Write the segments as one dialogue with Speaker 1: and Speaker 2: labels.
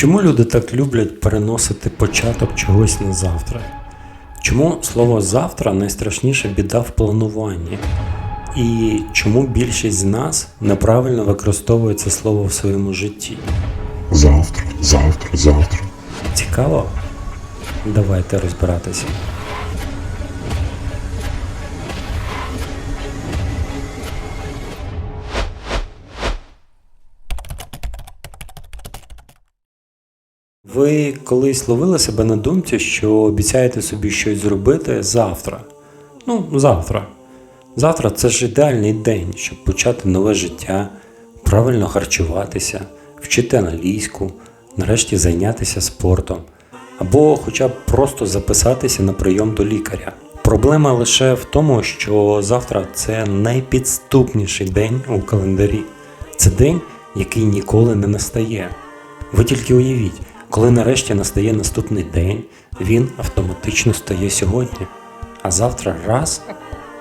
Speaker 1: Чому люди так люблять переносити початок чогось на завтра? Чому слово завтра найстрашніша біда в плануванні? І чому більшість з нас неправильно використовує це слово в своєму житті?
Speaker 2: Завтра, завтра, завтра.
Speaker 1: Цікаво? Давайте розбиратися. Ви колись ловили себе на думці, що обіцяєте собі щось зробити завтра. Ну, завтра. Завтра це ж ідеальний день, щоб почати нове життя, правильно харчуватися, вчити англійську, нарешті зайнятися спортом, або хоча б просто записатися на прийом до лікаря. Проблема лише в тому, що завтра це найпідступніший день у календарі. Це день, який ніколи не настає. Ви тільки уявіть, коли нарешті настає наступний день, він автоматично стає сьогодні, а завтра раз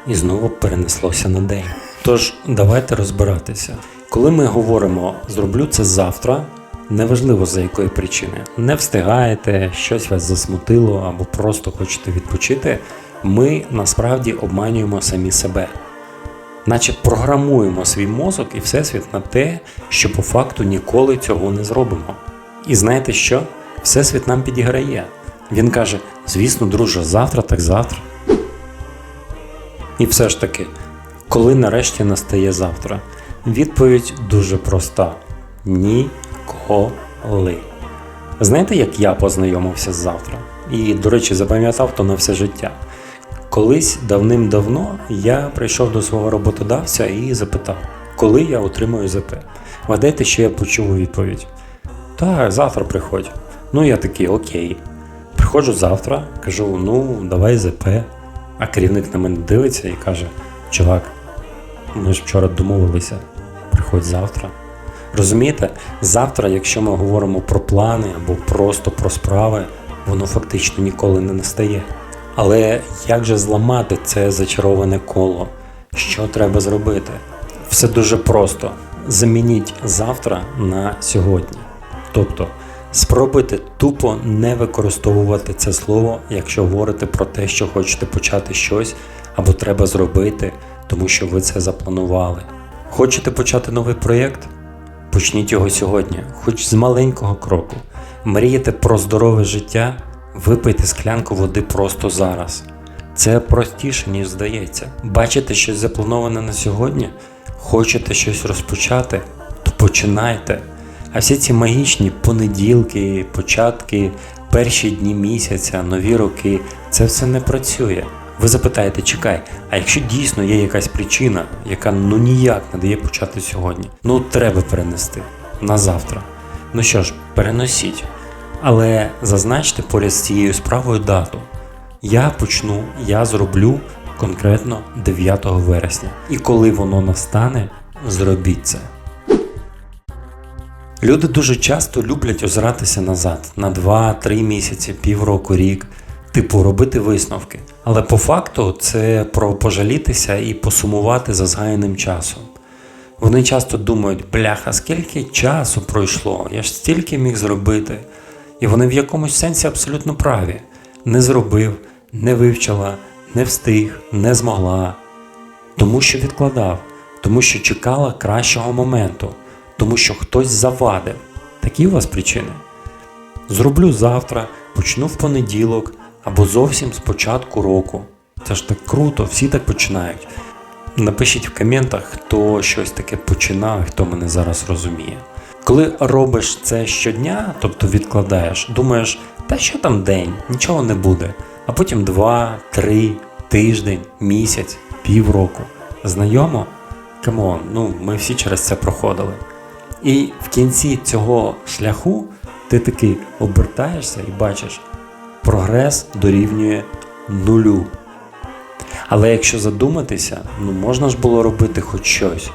Speaker 1: і знову перенеслося на день. Тож давайте розбиратися. Коли ми говоримо зроблю це завтра, неважливо за якої причини, не встигаєте, щось вас засмутило або просто хочете відпочити, ми насправді обманюємо самі себе наче програмуємо свій мозок і всесвіт на те, що по факту ніколи цього не зробимо. І знаєте що? Всесвіт нам підіграє. Він каже: звісно, друже, завтра так завтра. І все ж таки, коли нарешті настає завтра? Відповідь дуже проста: ніколи. Знаєте, як я познайомився з завтра? І, до речі, запам'ятав то на все життя. Колись давним-давно я прийшов до свого роботодавця і запитав, коли я отримаю ЗП. Вгадайте, що я почув у відповідь. Так, завтра приходь. Ну, я такий, окей. Приходжу завтра, кажу, ну, давай ЗП. А керівник на мене дивиться і каже: Чувак, ми ж вчора домовилися, приходь завтра. Розумієте, завтра, якщо ми говоримо про плани або просто про справи, воно фактично ніколи не настає. Але як же зламати це зачароване коло? Що треба зробити? Все дуже просто. Замініть завтра на сьогодні. Тобто спробуйте тупо не використовувати це слово, якщо говорите про те, що хочете почати щось або треба зробити, тому що ви це запланували. Хочете почати новий проєкт? Почніть його сьогодні, хоч з маленького кроку. Мрієте про здорове життя? Випийте склянку води просто зараз. Це простіше, ніж здається. Бачите щось заплановане на сьогодні? Хочете щось розпочати? То починайте. А всі ці магічні понеділки, початки, перші дні місяця, нові роки це все не працює. Ви запитаєте, чекай, а якщо дійсно є якась причина, яка ну ніяк не дає почати сьогодні, ну треба перенести на завтра. Ну що ж, переносіть. Але зазначте поряд з цією справою дату. Я почну, я зроблю конкретно 9 вересня. І коли воно настане, зробіть це. Люди дуже часто люблять озиратися назад на 2-3 місяці, півроку, рік, типу робити висновки. Але по факту це про пожалітися і посумувати за згаяним часом. Вони часто думають, бляха, скільки часу пройшло, я ж стільки міг зробити. І вони в якомусь сенсі абсолютно праві. Не зробив, не вивчила, не встиг, не змогла. Тому що відкладав, тому що чекала кращого моменту, тому що хтось завадив. Такі у вас причини. Зроблю завтра, почну в понеділок або зовсім з початку року. Це ж так круто, всі так починають. Напишіть в коментах, хто щось таке починав хто мене зараз розуміє. Коли робиш це щодня, тобто відкладаєш, думаєш, та що там день, нічого не буде. А потім два, три, тиждень, місяць, півроку. Знайомо? Камон, ну ми всі через це проходили. І в кінці цього шляху ти таки обертаєшся і бачиш, прогрес дорівнює нулю. Але якщо задуматися, ну можна ж було робити хоч щось,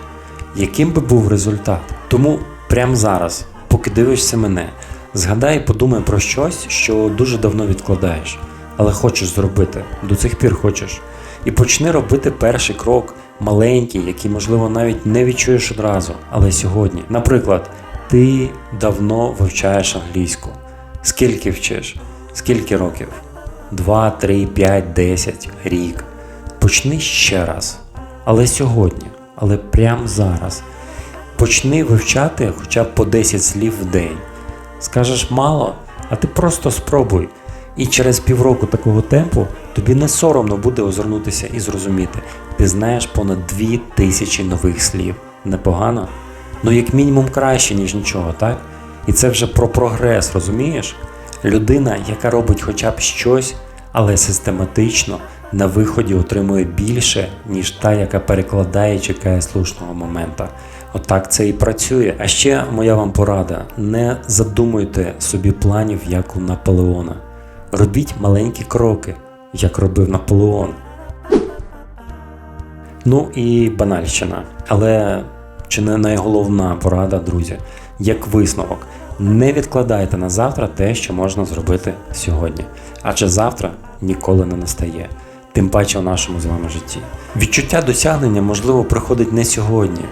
Speaker 1: яким би був результат. Тому прямо зараз, поки дивишся мене, згадай і подумай про щось, що дуже давно відкладаєш, але хочеш зробити, до цих пір хочеш. І почни робити перший крок, маленький, який, можливо, навіть не відчуєш одразу, але сьогодні. Наприклад, Ти давно вивчаєш англійську. Скільки вчиш? Скільки років? 2, 3, 5, 10, рік. Почни ще раз. Але сьогодні, але прямо зараз. Почни вивчати хоча б по 10 слів в день. Скажеш мало, а ти просто спробуй. І через півроку такого темпу тобі не соромно буде озирнутися і зрозуміти. Ти знаєш понад дві тисячі нових слів. Непогано? Ну, як мінімум краще, ніж нічого, так? І це вже про прогрес, розумієш? Людина, яка робить хоча б щось, але систематично на виході отримує більше, ніж та, яка перекладає чекає слушного момента. Отак це і працює. А ще моя вам порада: не задумуйте собі планів, як у Наполеона. Робіть маленькі кроки, як робив Наполеон. Ну і банальщина. Але чи не найголовна порада, друзі, як висновок, не відкладайте на завтра те, що можна зробити сьогодні. Адже завтра ніколи не настає, тим паче у нашому з вами житті. Відчуття досягнення, можливо, приходить не сьогодні,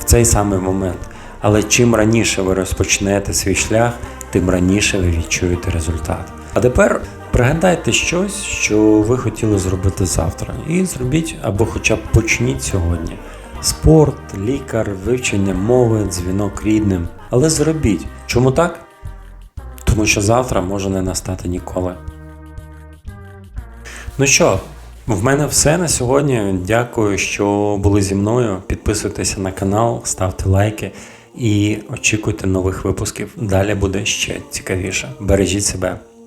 Speaker 1: в цей самий момент. Але чим раніше ви розпочнете свій шлях, тим раніше ви відчуєте результат. А тепер пригадайте щось, що ви хотіли зробити завтра, і зробіть або хоча б почніть сьогодні. Спорт, лікар, вивчення мови, дзвінок рідним. Але зробіть. Чому так? Тому що завтра може не настати ніколи. Ну що, в мене все на сьогодні. Дякую, що були зі мною. Підписуйтеся на канал, ставте лайки і очікуйте нових випусків. Далі буде ще цікавіше. Бережіть себе,